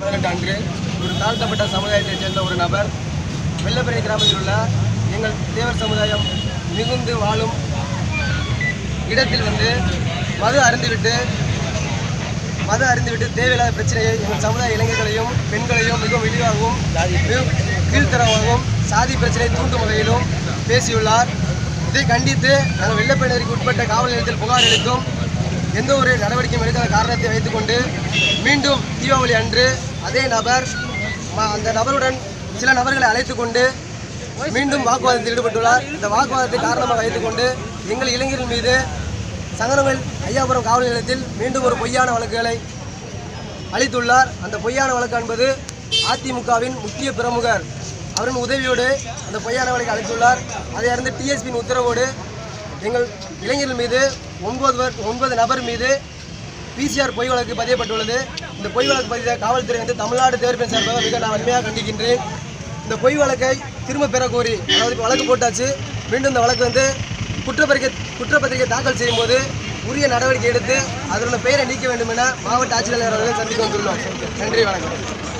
பதினெட்டு அன்று ஒரு தாழ்த்தப்பட்ட சமுதாயத்தைச் சேர்ந்த ஒரு நபர் வெள்ளப்பெரிய கிராமத்தில் உள்ள எங்கள் தேவர் சமுதாயம் மிகுந்து வாழும் இடத்தில் வந்து மது அருந்துவிட்டு மது அருந்துவிட்டு தேவையில்லாத பிரச்சனையை எங்கள் சமுதாய இளைஞர்களையும் பெண்களையும் மிகவும் விரிவாகவும் மிகவும் கீழ்த்தரமாகவும் சாதி பிரச்சனை தூண்டும் வகையிலும் பேசியுள்ளார். இதை கண்டித்து நாங்கள் வெள்ளப்பேனருக்கு உட்பட்ட காவல் நிலையத்தில் புகார் அளித்தும் எந்த ஒரு நடவடிக்கையும் எடுக்காத காரணத்தை வைத்துக்கொண்டு மீண்டும் தீபாவளி அன்று அதே நபர் அந்த நபருடன் சில நபர்களை அழைத்து கொண்டு மீண்டும் வாக்குவாதத்தில் ஈடுபட்டுள்ளார். இந்த வாக்குவாதத்தை காரணமாக வைத்துக்கொண்டு எங்கள் இளைஞர்கள் மீது சங்கரங்கள் ஐயாபுரம் காவல் நிலையத்தில் மீண்டும் ஒரு பொய்யான வழக்குகளை அளித்துள்ளார். அந்த பொய்யான வழக்கு என்பது அதிமுகவின் முக்கிய பிரமுகர் அவரின் உதவியோடு அந்த பொய்யான வழக்கை அளித்துள்ளார். அதை அறிந்து டிஎஸ்பியின் உத்தரவோடு எங்கள் இளைஞர்கள் மீது ஒன்பது ஒன்பது நபர் மீது பிசிஆர் பொய் வழக்கு பதியப்பட்டுள்ளது. இந்த பொய் வழக்கு பதித்த காவல்துறை வந்து தமிழ்நாடு தேர்தல் சார்பாக மிக நான் வன்மையாக கண்டிக்கின்றேன். இந்த பொய் வழக்கை திரும்ப பெற கோரி அதாவது இப்போ வழக்கு போட்டாச்சு. மீண்டும் இந்த வழக்கு வந்து குற்றப்பத்திரிகை குற்றப்பத்திரிகை தாக்கல் செய்யும்போது உரிய நடவடிக்கை எடுத்து அதில் உள்ள பெயரை நீக்க வேண்டும் என மாவட்ட ஆட்சித்தலைவர் அவர்கள் சந்திக்க வந்துள்ளோம். நன்றி வணக்கம்.